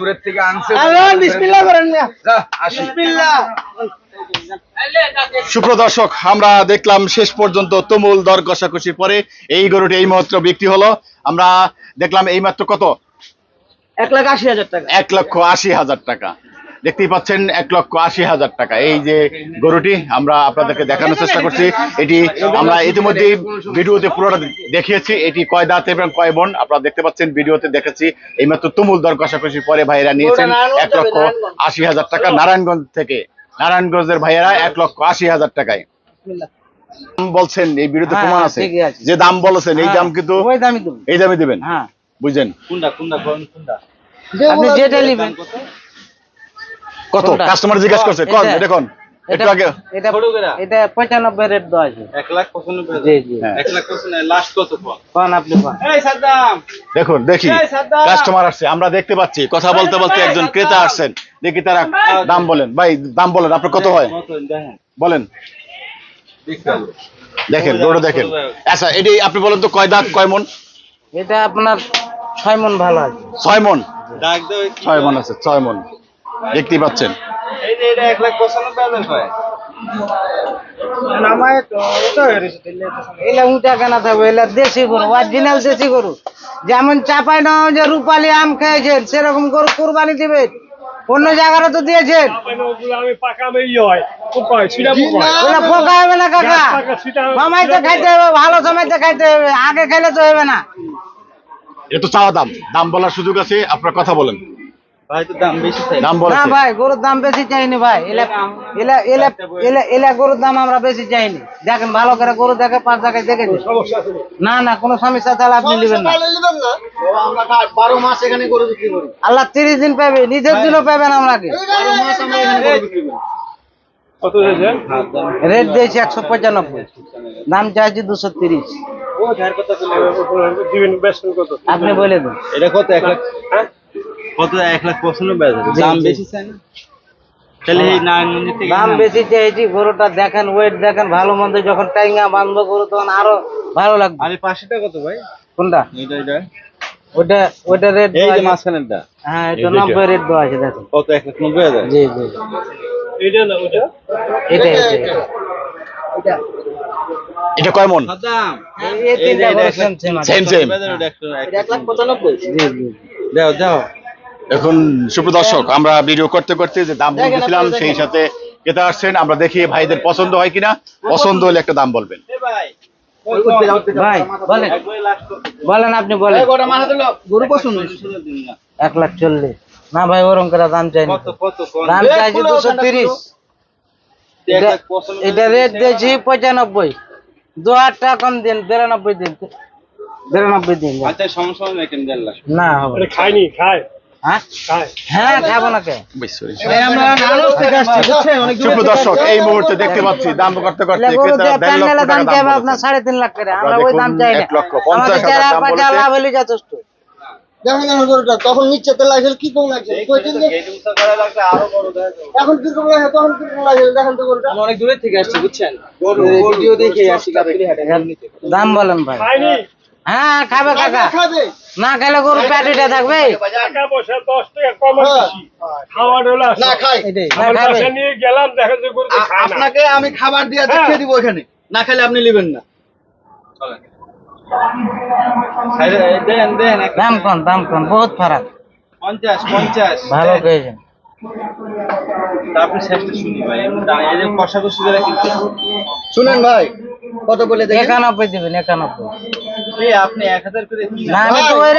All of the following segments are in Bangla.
দূরের থেকে আনছে। আসি। বিসমিল্লাহ। সুপ্রদর্শক আমরা দেখলাম শেষ পর্যন্ত তুমুল দর কষাকষির পরে এই গরুটি এই মাত্র বিক্রি হলো। আমরা দেখলাম এই মাত্র কত? এক লাখ আশি হাজার টাকা। এক লক্ষ আশি হাজার টাকা। দেখতেই পাচ্ছেন এক লক্ষ আশি হাজার টাকা। এই যে গরুটি আমরা আপনাদেরকে দেখানোর চেষ্টা করছি এটি আমরা ইতিমধ্যে ভিডিওতে পুরোটা দেখিয়েছি এটি কয় দাঁত এবং কয় বোন আপনারা দেখতে পাচ্ছেন ভিডিওতে দেখেছি এইমাত্র তুমুল দর কষাকষি পরে ভাইয়েরা নিয়েছেন এক লক্ষ আশি হাজার টাকা নারায়ণগঞ্জ থেকে। নারায়ণগঞ্জের ভাইয়েরা এক লক্ষ আশি হাজার টাকায়। দাম বলছেন এই ভিডিওতে হ্যাঁ, প্রমাণ আছে। যে দাম বলেছেন এই দাম কিন্তু দামই দেবো। এই দামে দিবেন। হ্যাঁ। বুঝছেন আপনি যেটা নেবেন। কত? কাস্টমার জিজ্ঞেস করছে কন এটা- দেখুন একটু এটা আগে এটা এটা পঁচানব্বই রেট দেওয়া আছে এক লাখ পঁচানব্বই জি জি। হ্যাঁ। এক লাখ পঁচানব্বই লাস্ট কত পান কোন আপনি কোন? এই সাদ্দাম। দেখুন দেখি। কাস্টমার আসছে আমরা দেখতে পাচ্ছি। কথা বলতে বলতে একজন ক্রেতা আসছেন। দেখি তারা দাম বলেন। ভাই দাম বলেন আপনার কত হয়? কত দেখেন। বলেন। দেখেন গরু দেখেন। আচ্ছা এটি আপনি বলেন তো কয় দাগ কয় মন? এটা আপনার ছয় মন ভালো আছে। ছয় মন। ডাক দাও ছয় মন আছে ছয় মন। দেখতেই পাচ্ছেন। যেমন চাপাই যে রূপালি আম খেয়েছেন সেরকম গরু কোরবানি দিবেন। অন্য জায়গায় তো দিয়েছেন। পোকা হবে না কাকা। সময়তে খাইতে হবে ভালো সময়তে খাইতে হবে। আগে খেলে তো হবে না। এটা তো চাওয়া দাম। দাম বলার সুযোগ আছে আপনার কথা বলেন। ভাই তো দাম বেশি চাই। দাম না ভাই গরুর দাম বেশি চাইনি ভাই। এলা এলা এলা এলা এলা গরুর দাম আমরা বেশি চাইনি। দেখেন ভালো করে গরু দেখে পাঁচ জায়গায় দেখেছি না না কোনো সমস্যা তাহলে আপনি নেবেন না। বারো মাস এখানে গরু বিক্রি করি। আল্লাহ তিরিশ দিন পাবে নিজের দিনও পাবেন মাস আমরা এখানে গরু বিক্রি করি। কত হয়েছে রেট দিয়েছি একশো পঁচানব্বই। দাম চাইছি দুশো তিরিশ। ও ধার কত দিবেন বেশ কত? আপনি বলে দেন। এটা কত? এক লাখ কত? এক লাখ পঁচানব্বই হাজার। দাম বেশি চাই না? তাহলে এই নারায়ণগঞ্জ থেকে দাম বেশি চাইছি গরুটা দেখেন ওয়েট দেখেন ভালো মন্দ যখন টাইঙ্গা বাঁধবো গরু তখন আরও ভালো লাগবে। আরে কত ভাই? কোনটা? এটা এটা ওটা ওটা রেট এই যে মাঝখানেরটা। হ্যাঁ এটা রেট দেওয়া আছে দেখুন। কত? এক লাখ নব্বই হাজার? জি জি। এটা না ওটা এটা এটা এটা। এটা। কয় মন? সাদ্দাম এই তিনটা গরু same same আছে। Same, same. এক লাখ পঁচানব্বই। জি জি। দাও দাও। এখন সুপ্রদর্শক আমরা ভিডিও করতে করতে যে দাম বলতেছিলাম সেই সাথে ক্রেতা আসছেন আমরা দেখি ভাইদের পছন্দ হয় কিনা। পছন্দ হলে একটা দাম বলবেন। ভাই বলেন। বলেন আপনি বলেন। গরু পছন্দ এক লাখ চল্লিশ। না ভাই ওরম করে দাম চাই কত কত দাম চাইছি দুশো তিরিশ। পঁচানব্বই এটা রেট দিয়েছি পঁচানব্বই। দু হাজার টাকা কম দিন বিরানব্বই দিন। বিরানব্বই দিন। আচ্ছা না হবে খায়নি খায় হ্যাঁ? হ্যাঁ খাব না কে? আমরা নারায়ণ থেকে আসছি বুঝছেন? অনেক দূরে থেকে সুপ্রদর্শক এই মুহূর্তে দেখতে পাচ্ছি দাম করতে করতে এগুলো গরু ক্রেতারা দিয়ে দেড় লক্ষ প্যান্ডেলের দাম টাকা চাইবে দাম আপনার সাড়ে তিন লাখ করে। আমরা ওই দাম চাই এক লক্ষ পঞ্চাশ হাজার চার দাম পাঁচ বলেছে। লাভ হলে যথেষ্ট। দেখেন না গরুটা তখন নিচে তো লাগছিল কি কম লাগছে? লাগে? তখন দেখেন তো গরুটা। অনেক দূরে থেকে আসছি বুঝছেন? ভিডিও দেখে আসছি দাম বলেন ভাই। হ্যাঁ খাবে কাকা। খাবে। না খেলে গরু প্যাটিটা থাকবে। টাকা পয়সা দশ টাকা কম বেশি খাওয়ার না খাই। এটাই। না আমার খাবে। বাসা নিয়ে গেলাম দেখা যায় গরু তো আ- খায় না। আপনাকে আমি খাবার দিয়ে দেখিয়ে দিব এখানে না খেলে আপনি নেবেন না। দেন দেন দাম কম দাম কম বহুত ফারাক। পঞ্চাশ পঞ্চাশ ভালো কিন্তু শুনেন ভাই কত বলে একানব্বই দিবেন একানব্বই। না, আমি তো ওই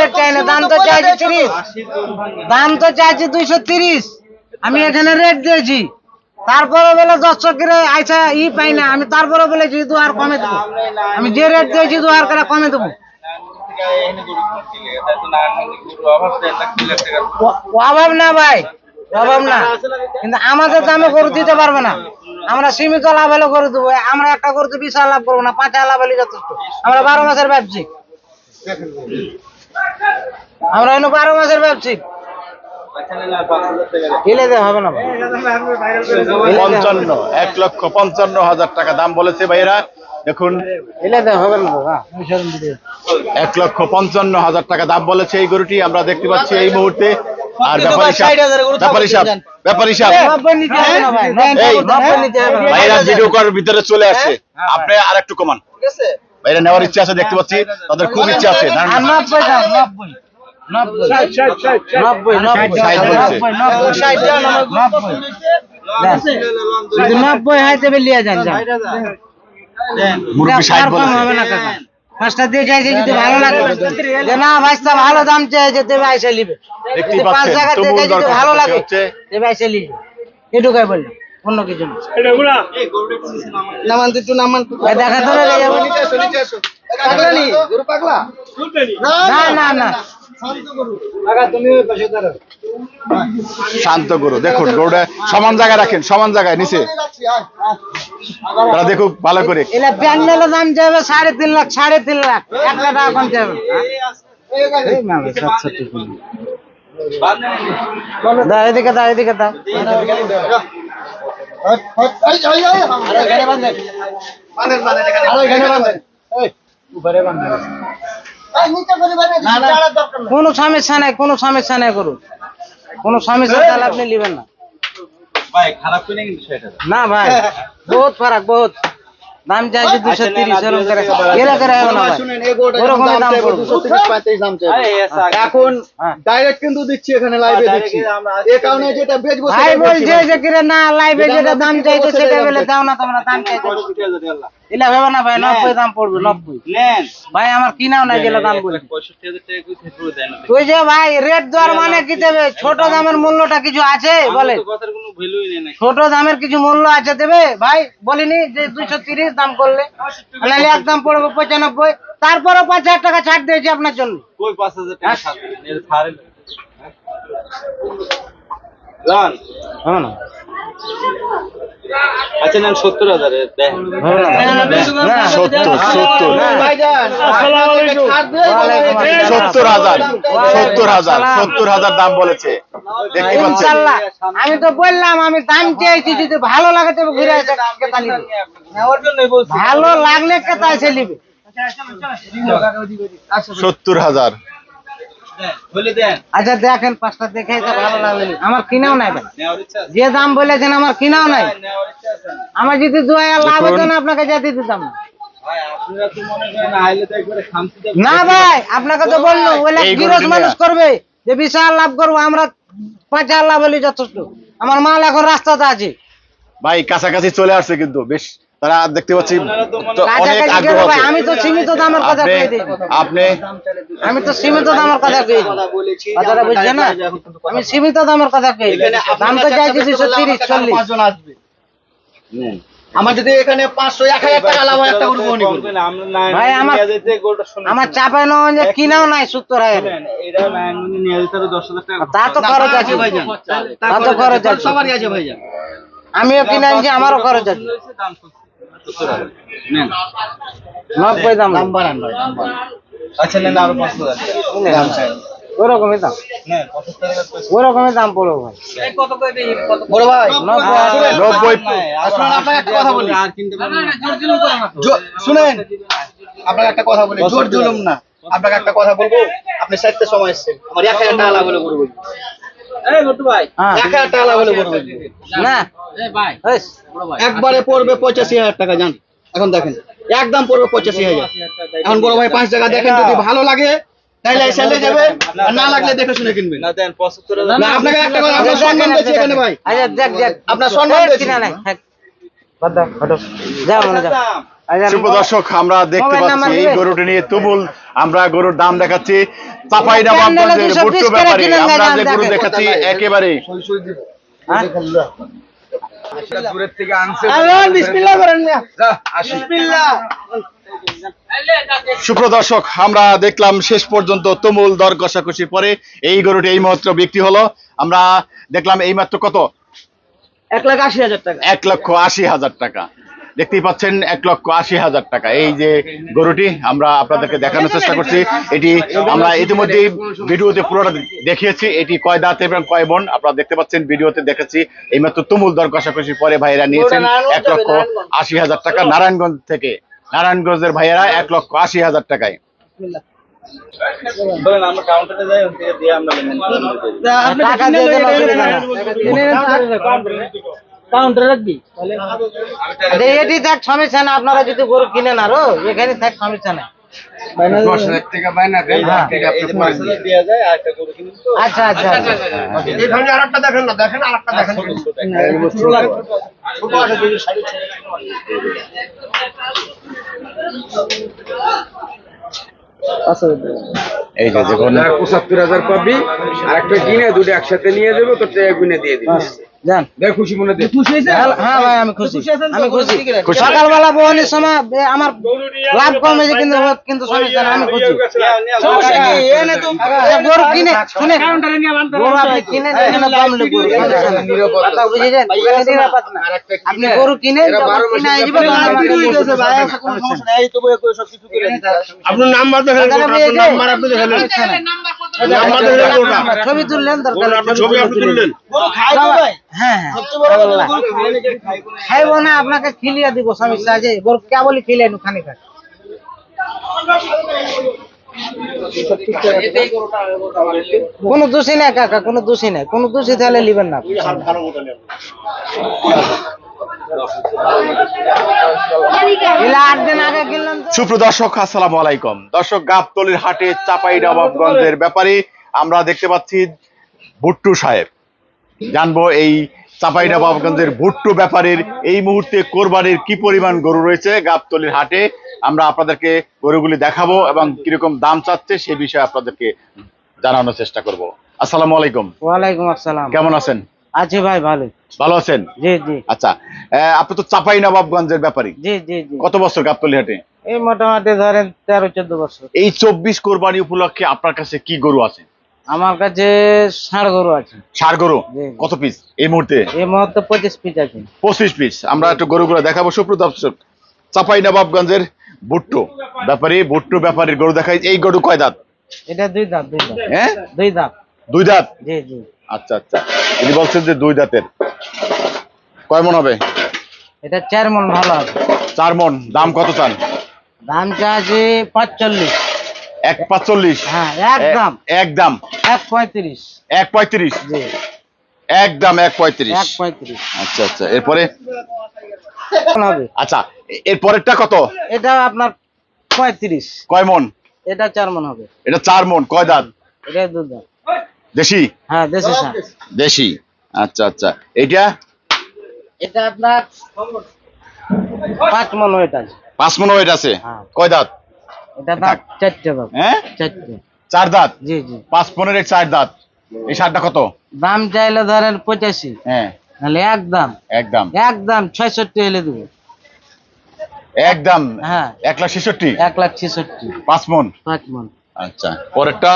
দাম তো চাইছি তিরিশ। দাম তো চাইছি দুইশো তিরিশ। আমি এখানে রেট দিয়েছি। তারপরে বলে দর্শকের আইসা ই পাই না, আমি তারপরে বলেছি দু আর কমে দেবো। আমি যে রেট দিয়েছি দু আর করে কমে দেবো। অভাব না ভাই, অভাব না। কিন্তু আমাদের দামে গরু দিতে পারবে না। আমরা সীমিত লাভ হলে গরু দেবো। আমরা একটা গরুতে বিশ হাজার লাভ করব না, পাঁচ হাজার লাভ হলে যথেষ্ট। আমরা বারো মাসের ব্যবসী আমরা হলো বারো মাসের পঞ্চান্ন এক লক্ষ পঞ্চান্ন হাজার টাকা দাম বলেছে দেখুন এক লক্ষ পঞ্চান্ন হাজার টাকা দাম বলেছে এই গরুটি। আমরা দেখতে পাচ্ছি এই মুহূর্তে। আর ব্যাপারী ব্যাপারী সাহেব ব্যাপারী সাহেব। ভাইরা ভিডিও করার ভিতরে চলে আসছে। আপনি আর একটু কমান ভাইরা নেওয়ার ইচ্ছা আছে দেখতে পাচ্ছি। তাদের খুব ইচ্ছা আছে। নব্বই হয় তবে লিয়ে যান যান। মুরব্বী ষাট আর কম বলেছে। হবে না কাকা। পাঁচটা দিয়ে চাইছে যদি ভালো লাগে। যে না ভাইস্তা ভালো দাম চাইছে তবে আইসা নিবে পাঁচ দিয়ে যদি ভালো লাগে। আইসা এটুকাই বললাম অন্য কিছু না। এটা দেখা ধরে রে যাব পাগলা নি গরু পাগলা? না না না শান্ত গরু। করো দেখুন গরুটা সমান জায়গায় রাখেন সমান জায়গায় নিচে। তারা দেখুক ভালো করে। প্যান্ডেলের দাম যাবে সাড়ে তিন লাখ সাড়ে তিন লাখ এক লাখ টাকা কম যাবে গাড়ি। এই মালে সাতষট্টি কোনো সমস্যা নাই কোনো সমস্যা নাই করুন কোনো সমস্যা তাহলে আপনি নেবেন না ভাই খারাপ না ভাই বহুত ফারাক বহুত। দাম চাইছে দুশো তিরিশ এরকম করে এরা করে হবে না ভাই। শুনেন, এই গরুটার ওরকমই দাম দাম চাইব পড়বে। 230, 35 দাম চাইব। এখন হ্যাঁ। ডাইরেক্ট কিন্তু দিচ্ছি এখানে লাইভে দিচ্ছি। এই কারণে যেটা বেচবো ভাই সেটা বলছে বেচছি যে কিরে না লাইভে যেটা যেটা আমরা দাম বিক্রি চাইছে করব সেটা সেটাই বলে দাম দাও না তোমরা দাম চাইছে এলা ভেবে না ভাই নব্বই দাম পড়বে নব্বই। ভাই আমার কিনাও নাই গেলে দাম বলি তুই যে ভাই রেট দেওয়ার মানে কি দেবে? ছোট দামের মূল্যটা কিছু আছে? বলে। ছোট দামের কিছু মূল্য আছে দেবে? ভাই বলিনি যে দুইশো তিরিশ দাম করলে। নাহলে এক দাম পড়বে পঁচানব্বই। তারপরে পাঁচ হাজার টাকা ছাড় দিয়েছি আপনার জন্য। কই পাঁচ হাজার টাকা না আচ্ছা নেন সত্তর হাজার সত্তর হাজার সত্তর হাজার সত্তর হাজার দাম বলেছে। দেখতে পাচ্ছেন। আমি তো বললাম আমি দাম চেয়েছি যদি ভালো লাগে তবে ঘুরে এসে কেতা নিবে। নেওয়ার জন্যই বলছি ভালো লাগলে কেতা এসে নিবে। সত্তর হাজার। আচ্ছা দেখেন পাঁচটা দেখে ভালো লাগবে না। আমার কিনাও নাই ভাই। যে দাম বলেছেন আমার কিনাও নাই। আমার যদি দু হাজার লাভ হতো না আপনাকে যেতে দিতাম না তো মনে করেন আইলে তো একবারে খামতিতে না ভাই আপনাকে তো বলল ওইলা গিরস মানুষ করবে যে বিশাল লাভ করব আমরা পাঁচ হাজার লাভ হলে যথেষ্ট। আমার মাল এখন রাস্তাতে আছে। ভাই কাছাকাছি চলে আসছে কিন্তু বেশ তারা দেখতে পাচ্ছি অনেক আগ্রহ ভাই আছে। আমি তো সীমিত দামের কথা আপনি কয়ে আপনি আমি তো সীমিত দামের কথা বলেছি কথাটা বুঝছেন না? আমি সীমিত দামের কথা এখানে দাম তো দুশো তিরিশ আমার পাঁচজন আসবে। আমার যদি এখানে পাঁচশো এক হাজার টাকা লাভ হয় একটা। ভাই, আমার- আমার চাপাই নয় যে কিনাও নাই সত্তর হাজার। এটা নারায়ণগঞ্জে নিয়ে যেতে হবে দশ হাজার টাকা তা তো খরচ আছে। ভাইজান তা তো খরচ আছে। সবারই আছে ভাইজান। আমিও কিনে আনছি আমারও খরচ আছে। নেন। নব্বই দাম। আচ্ছা নেন আরও পাঁচ দাম চাই। ওরকমই দাম। নেন পঁচাত্তর হাজার পয়সা ওরকমই দাম পড়বে ভাই। বড় ভাই নব্বই নব্বই আপনাকে একটা কথা বলি। আর কিনতে পারবেন না। জো- শুনেন আপনাকে একটা কথা বলি। জোর জুলুম না। আপনাকে একটা কথা বলব। আপনি সাইতে সময় এসছেন। আমার এক হাজার টাকা লাভ হলে করব। হ্যাঁ। এক হাজার টাকা লাভ হলে করব। না। একবারে পড়বে পঁচাশি হাজার টাকা জান এখন দেখেন একদম পড়বে পঁচাশি হাজার এখন বড় ভাই পাঁচ টাকা দেখেন যদি ভালো লাগে তাহলে এসে নিয়ে যাবে না লাগলে দেখে শুনে কিনবেন না দেন পঁচাত্তর হাজার না আপনাকে একটা কথা আপনার সম্মান দিচ্ছি এখানে ভাই আচ্ছা দেখ দেখ আপনার সম্মান এই, দিয়েছি। কিনা বাদ দাও, হটো। যাও মনে যাও আচ্ছা, দর্শক আমরা দেখতে পাচ্ছি এই গরুটি নিয়ে তুমুল আমরা গরুর দাম দেখাচ্ছি চাপাই প্যান্ডেলে নবাবগঞ্জের 220 বুট্টু করে ব্যাপারী কিনেন ভাই, আমরা যে গরু দেখাচ্ছি একেবারে হ্যাঁ? দূরের থেকে আনছে। বিসমিল্লাহ করেন বিসমিল্লাহ। সুপ্র দর্শক আমরা দেখলাম শেষ পর্যন্ত তুমুল দর কষাকষি পরে এই গরুটি এই মাত্র বিক্রি হলো। আমরা দেখলাম এই মাত্র কত? এক লাখ আশি হাজার টাকা। এক লক্ষ আশি হাজার টাকা। দেখতেই পাচ্ছেন এক লক্ষ আশি হাজার টাকা। এই যে গরুটি আমরা আপনাদেরকে দেখানোর চেষ্টা করছি এটি আমরা ইতিমধ্যে ভিডিওতে পুরোটা দেখিয়েছি। এটি কয় দাঁত এবং কয় বোন? আপনারা দেখতে পাচ্ছেন ভিডিওতে দেখেছি। এইমাত্র তুমুল দর কষাকষি পরে ভাইয়েরা নিয়েছেন এক লক্ষ আশি হাজার টাকা। নারায়ণগঞ্জ থেকে নারায়ণগঞ্জের ভাইয়েরা এক লক্ষ আশি হাজার টাকায়। বলেন আমরা কাউন্টারে যাই ওখান দিয়ে আমরা লেনদেন করে দিই। আপনি টাকা দিয়ে কাউন্টারে রাখবি? এটি থাক সমস্যা না আপনারা যদি গরু কিনেন আরও এখানে থাক সমস্যা নাই এই যে parcel এ দেয়া যায়, আরেকটা গরু কিনুন তো। আচ্ছা আচ্ছা আচ্ছা। দেখেন না দেখেন দেখেন। যে দেখুন পঁচাত্তর হাজার পাবি আর একটা কিনে দুটো একসাথে নিয়ে যাব তোর টাকা গুনে দিয়ে দিবি। যান। খুশি মনে হ্যাঁ ভাই আমি খুশি। আমি খুশি। খুশি। সকালবেলা বহনের সময় আমার লাভ কম হয়েছে কিন্তু কিন্তু আমি খুশি। গরু কিনে শুনে। গরু আপনি কিনে দাম গরু আপনি কিনে। আপনার নাম্বার দেখেন আপনি দেখেন ছবি তুললেন ভাই? হ্যাঁ হ্যাঁ। না। খাইব না আপনাকে খিলিয়ে দিব সমস্যা আছে গরু কেবলই খিলিয়ে নু খানি খাই কোনো দোষী নাই কাকা কোনো দোষী নাই। কোনো দোষী তাহলে লিবেন না সুপ্রদর্শক আসসালামু আলাইকুম। দর্শক গাবতলির হাটে চাপাই নবাবগঞ্জের ব্যাপারে আমরা দেখতে পাচ্ছি ভুট্টু সাহেব। জানব এই চাপাই নবাবগঞ্জের ভুট্টু ব্যাপারের এই মুহূর্তে কোরবানির কি পরিমাণ গরু রয়েছে গাবতলির হাটে। আমরা আপনাদেরকে গরুগুলি দেখাবো এবং কীরকম দাম চাচ্ছে সে বিষয়ে আপনাদেরকে জানানোর চেষ্টা করব। আসসালামু আলাইকুম। ওয়ালাইকুম আসসালাম। কেমন আছেন? আছি ভাই ভালো। ভালো আছেন? জি জি। আচ্ছা আপনি তো চাপাই নবাবগঞ্জের ব্যাপারী। জি জি জি। কত বছর গাবতলি হাটে? এই মোটামুটি ধরেন তেরো চোদ্দ বছর। এই চব্বিশ কোরবানি উপলক্ষে আপনার কাছে কি গরু আছে? আমার কাছে ষাঁড় গরু আছে। ষাড় গরু? কত পিস এই মুহূর্তে? এই মুহূর্তে পঁচিশ পিস আছে। পঁচিশ পিস আমরা একটু গরুগুলো দেখাবো। সুপ্রিয় দর্শক চাপাই নবাবগঞ্জের ভুট্টু ব্যাপারী ভুট্টু ব্যাপারীর গরু দেখাই। এই গরু কয় দাঁত? এটা দুই দাঁত দুই দাঁত। হ্যাঁ? দুই দাঁত। দুই দাঁত? জি জি। আচ্ছা আচ্ছা। তিনি বলছেন যে দুই দাঁতের কয় মন হবে? এটা চার মন ভালো আছে চার মন দাম কত চান? দামটা আছে পাঁচচল্লিশ। এক পাঁচচল্লিশ? হ্যাঁ একদম একদম এক পঁয়ত্রিশ। এক পঁয়ত্রিশ? জি। একদম এক পঁয়ত্রিশ। এক পঁয়ত্রিশ। আচ্ছা আচ্ছা। এরপরে? হবে। আচ্ছা এর পরেরটা কত? এটা আপনার পঁয়ত্রিশ। কয় মন? এটা চার মন হবে। এটা চার মন। কয় দাঁত? এটা দু দাঁত। দেশি? হ্যাঁ দেশি সার দেশি। আচ্ছা আচ্ছা। এইটা? এটা আপনার পাঁচ মন ওয়েট আছে। পাঁচ মন ওয়েট আছে? হ্যাঁ। কয় দাঁত? এটা দাঁত চারটে দাঁত হ্যাঁ? চারটে। চার দাঁত? জি জি। পাঁচ পনেরো চার দাঁত। এই সারটা কত? দাম চাইলে ধরেন পঁচাশি। হ্যাঁ। নাহলে একদম একদম একদম ছয়ষট্টি হলে দেবো। একদম হ্যাঁ। এক লাখ ছেষট্টি? এক লাখ ছেষট্টি। পাঁচ মন? পাঁচ মন। আচ্ছা। পরেরটা?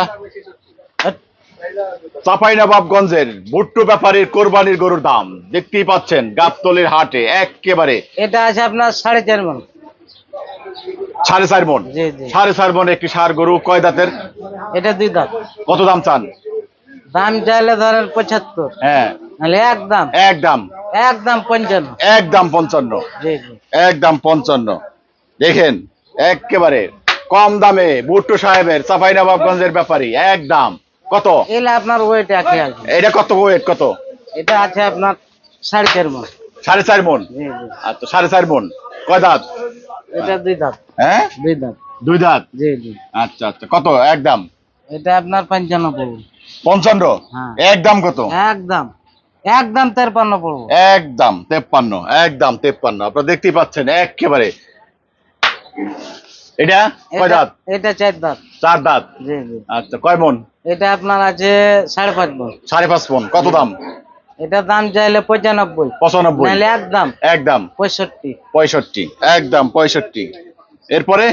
হট, চাপাই নবাবগঞ্জের ভুট্টু ব্যাপারীর কোরবানির গরুর দাম। দেখতেই পাচ্ছেন গাবতলির হাটে একেবারে এটা আছে আপনার সাড়ে চার মন। সাড়ে চার মন? সাড়ে চার মন একটি সার গরু কয় দাঁতের? এটা দুই দাঁত। কত দাম চান? দাম চাইলে ধরেন পঁচাত্তর। হ্যাঁ। একদম একদম একদম পঞ্চান্ন। একদম পঞ্চান্ন। একদম পঞ্চান্ন। দেখেন একেবারে কম দামে ভুট্টু সাহেবের চাপাইনবাবগঞ্জের ব্যাপারী একদম কত? এলে আপনার ওয়েট আছে এটা কত ওয়েট কত? এটা আছে আপনার সাড়ে চার মন। সাড়ে চার মন? আচ্ছা সাড়ে চার মন। কয় দাঁত? এটা দুই দাঁত। হ্যাঁ? দুই দাঁত। দুই দাঁত? জি জি। আচ্ছা আচ্ছা। কত? একদম এটা আপনার পঞ্চান্ন পড়ব। পঞ্চান্ন? হ্যাঁ। একদম কত? একদম একদম তেরপান্ন পড়ব। একদম তেপ্পান্ন। একদম তেপ্পান্ন। আপনারা দেখতেই পাচ্ছেন একেবারে এটা কয় দাঁত? এটা চার দাঁত। চার দাঁত? জি জি। আচ্ছা কয় মন? এটা আপনার আছে সাড়ে পাঁচ মন। সাড়ে পাঁচ মন। কত দাম? এটা দাম চাইলে পঁচানব্বই। পঁচানব্বই। নাহলে একদম একদম। পঁয়ষট্টি। পঁয়ষট্টি। একদম পঁয়ষট্টি। এরপরে?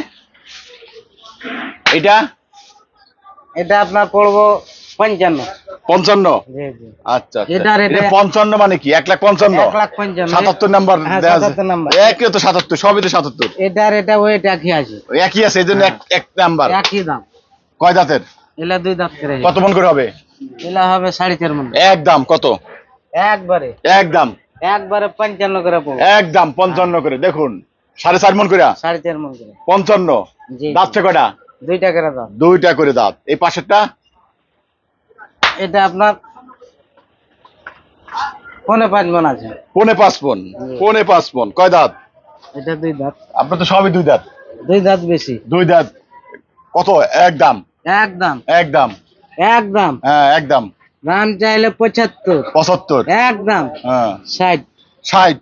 এটা? এটা আপনার পড়ব পঞ্চান্ন। পঞ্চান্ন? আচ্ছা আচ্ছা। পঞ্চান্ন মানে কি? এক লাখ পঞ্চান্ন? এক সাতাত্তর নাম্বার হ্যাঁ, তো সাতাত্তর সবই তো সাতাত্তর। এটার এটা ওয়েট একই আছে। একই আছে এই জন্য এক- এক নাম্বার। একই দাম। কয় দাঁতের? এলা দুই দাঁত করে। কত মন করে হবে? এলা হবে সাড়ে চার মন। একদম কত? একবারে। একদম একবারে পঞ্চান্ন করে পড়ব। একদম পঞ্চান্ন করে দেখুন। সাড়ে চার মন করে সাড়ে চার মন করে। পঞ্চান্ন। যাচ্ছে কয়টা? দুইটা করে দাম দুইটা করে দাঁত। এই পাশেরটা? এটা আপনার পনে পাঁচ মন আছে। পনে পাঁচ পন পনে পাঁচ পন কয় দাঁত? এটা দুই দাঁত। আপনার তো সবই দুই দাঁত। দুই দাঁত বেশি। দুই দাঁত। কত? একদম একদম একদম একদম হ্যাঁ একদম দাম। চাইলে পঁচাত্তর। পঁচাত্তর। একদম হ্যাঁ। ষাট। ষাট।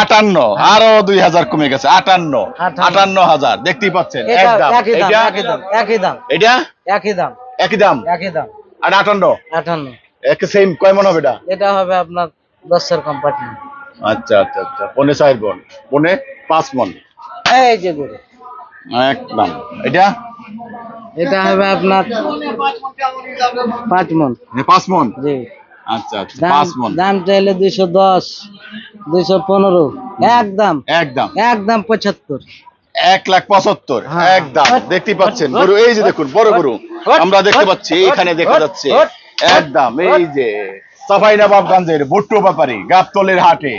আটান্ন আরও দুই হাজার কমে গেছে আটান্ন আটান্ন। হাজার দেখতেই পাচ্ছেন একই দাম এটা? একই দাম একই দাম। একই আর আটান্ন? আটান্ন। একই সেম কয় মন হবে এটা? এটা হবে আপনার দশের কম্পার্টমেন্ট আচ্ছা আচ্ছা আচ্ছা। পনে চার মন পনে পাঁচ মন। এই যে গরু। একদম। এটা? এটা হবে আপনার পাঁচ মন। পাঁচ মন? জি। আচ্ছা আচ্ছা পাঁচ মন। দাম চাইলে দুইশো দশ দুইশো পনেরো। একদম। একদম একদম পঁচাত্তর। এক লাখ পঁচাত্তর হ্যাঁ। একদম হট, পাচ্ছেন গরু এই যে দেখুন বড় গরু। আমরা দেখতে পাচ্ছি এখানে দেখা যাচ্ছে একদম এই যে সাফাই নবাবগঞ্জের ভুট্টো ব্যাপারী গাবতলের হাটে।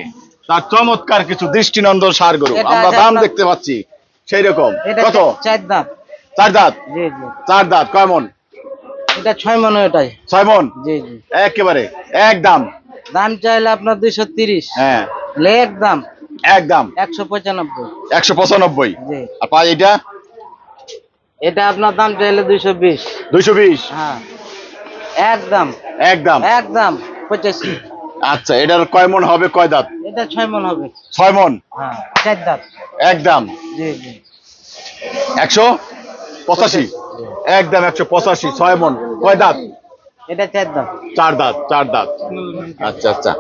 তার চমৎকার কিছু দৃষ্টিনন্দন সার গরু। আমরা দাম দেখতে পাচ্ছি সেই রকম কত? চার দাঁত। চার দাঁত? জি জি। চার দাঁত কয় মন? এটা ছয় মন এটাই। ছয় মন? জি জি। একেবারে একদম। দাম চাইলে আপনার দুইশো তিরিশ। হ্যাঁ। একদম একদম। একশো পঁচানব্বই। একশো পঁচানব্বই। জি। আর এটা এটা আপনার দাম চাইলে দুইশো বিশ। দুইশো বিশ? হ্যাঁ। একদম। একদম। একদম। পঁচাশি। আচ্ছা এটার কয় মন হবে কয় দাঁত? এটা ছয় মন হবে। ছয় মন? হ্যাঁ চার দাঁত। একদম। জি জি। একশো? পঁচাশি। একদম একশো পঁচাশি ছয় মন। কয় দাঁত? এটা চার দাঁত। চার দাঁত চার দাঁত। আচ্ছা আচ্ছা।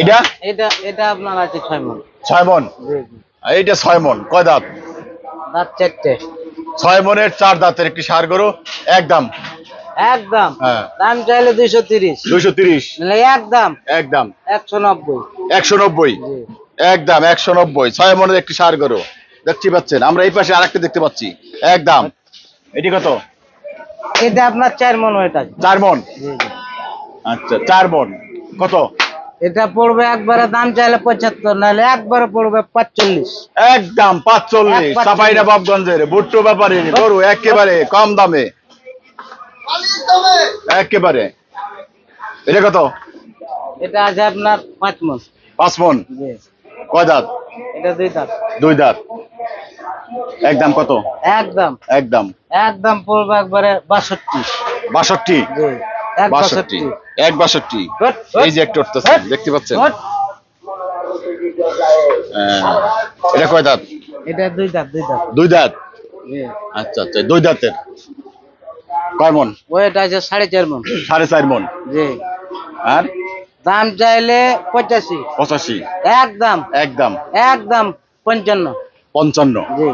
এটা? এটা এটা আপনার আছে ছয় মন। ছয় মন? এইটা ছয় মন। কয় দাঁত? দাঁত চারটে। ছয় মনের চার দাঁতের একটি সার গরু। একদম একদম হ্যাঁ। দাম চাইলে দুইশো তিরিশ। দুইশো তিরিশ। একদম একদম একশো নব্বই। একশো নব্বই। একদম একশো নব্বই। ছয় মনের একটি সার গরু। দেখতে পাচ্ছেন আমরা এই পাশে আরেকটা দেখতে পাচ্ছি। একদম। এটি কত? এটা আপনার চার মন ওইটা চার মন? আচ্ছা চার মন। কত? এটা পড়বে একবারে দাম চাইলে পঁচাত্তর নাহলে একবারে পড়বে পাঁচচল্লিশ। একদম পাঁচচল্লিশ। পাঁচচল্লিশ। নবাবগঞ্জের ভুট্টো ব্যাপারে গরু একেবারে কম দামে। একেবারে। এটা কত? এটা আছে আপনার পাঁচ মন। পাঁচ মন? কয় দাঁত? এটা দুই দাঁত। একদম কত? একদম। একদম। একদম পড়বে একবারে বাষট্টি। বাষট্টি? বাষট্টি। এক বাষট্টি। এই যে একটা উঠতেছেন দেখতে পাচ্ছেন? হ্যাঁ। এটা কয় দাঁত? এটা দুই দাঁত দুই দাঁত। দুই দাঁত? আচ্ছা আচ্ছা দুই দাঁতের। কয় মন? ওইটা আছে সাড়ে চার মন। সাড়ে চার মন। জি। আর? দাম চাইলে পঁচাশি। পঁচাশি। একদম। একদম। একদম পঞ্চান্ন। পঞ্চান্ন। জি।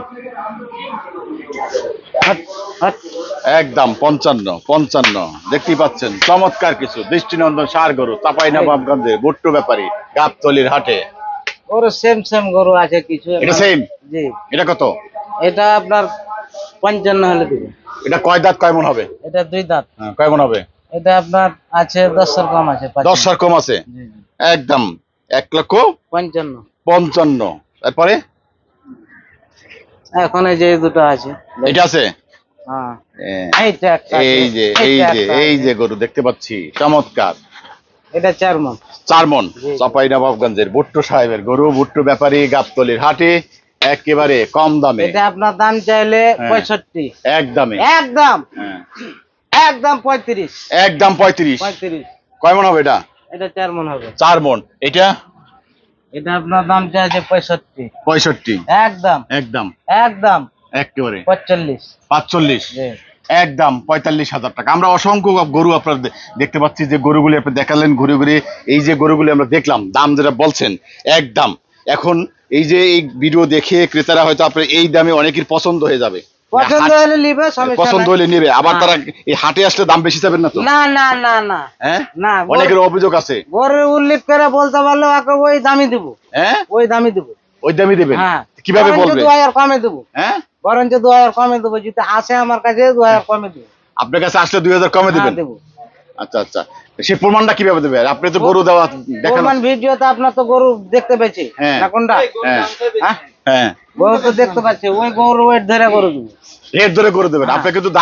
একদম পঞ্চান্ন পঞ্চান্ন। দেখতেই পাচ্ছেন চমৎকার কিছু। দৃষ্টিনন্দন সার গরু চাপাই নবাবগঞ্জে ভুট্টো ব্যাপারী গাবতলির হাটে। ওর সেম সেম গরু আছে কিছু। এটা সেম? জি। এটা কত? এটা আপনার পঞ্চান্ন হলে দিবে। এটা কয় দাঁত কয় মন হবে? এটা দুই দাঁত। হ্যাঁ, কয় মন হবে? এটা আপনার আছে দশের কম আছে কম আছে। একদম এক লক্ষ পঞ্চান্ন। পঞ্চান্ন। তারপরে? এখন এই যে দুটো আছে। এটা আছে? হ্যাঁ। এইটা এই যে এই যে এই যে গরু দেখতে পাচ্ছি চমৎকার। এটা চার মন চার মন চাপাই নবাবগঞ্জের ভুট্টো সাহেবের গরু ভুট্টো ব্যাপারী গাবতলির হাটে একেবারে কম দামে। এটা আপনার দাম চাইলে হ্যাঁ। পঁয়ষট্টি। এক দামে একদম। হ্যাঁ। একদম পঁয়ত্রিশ। একদম পঁয়ত্রিশ। পঁয়ত্রিশ। কয় মন হবে এটা? এটা চার মন হবে। চার মন। এটা? এটা আপনার দাম চাইছে পঁয়ষট্টি। পঁয়ষট্টি। একদম একদম একদম একেবারে। পঁয়তাল্লিশ। পাঁচচল্লিশ। একদম পঁয়তাল্লিশ হাজার টাকা। আমরা অসংখ্য গরু আপনার দেখতে পাচ্ছি যে গরুগুলি আপনি দেখালেন ঘুরে ঘুরে। এই যে গরুগুলি আমরা দেখলাম দাম যেটা বলছেন একদম এখন এই যে এই ভিডিও দেখে ক্রেতারা হয়তো আপনার এই দামে অনেকের পছন্দ হয়ে যাবে। পছন্দ হলে নিবে পছন্দ হলে নেবে। আবার। তারা এই হাটে আসলে দাম বেশি যাবেন না তো? না না না না। না অনেকের অভিযোগ আছে। গরুর উল্লেখ করে বলতে পারলে ওকে ওই দামি দেবো। হ্যাঁ? ওই দামি দেবো। ওই দামই দেবেন? কীভাবে বরঞ্চ দু হাজার কমে দেবো। হ্যাঁ? বরঞ্চ দু হাজার কমে দেবো। যদি আসে আমার কাছে দু হাজার কমে দেবো। আপনার কাছে আসলে দুই হাজার কমে হ্যাঁ, দেবেন? আচ্ছা আচ্ছা। সে প্রমাণটা কীভাবে দেবে? আপনি তো গরু দেওয়া দেখানো প্রমাণ ভিডিওতে আপনার তো গরু দেখতে পেয়েছি। হ্যাঁ। না কোনটা? হ্যাঁ। হ্যাঁ। হ্যাঁ গরু তো দেখতে পাচ্ছি। ওই গরু ওয়েট ধরে গরু দেবো। রেট ধরে করে দেবেন। আপনি কিন্তু দাম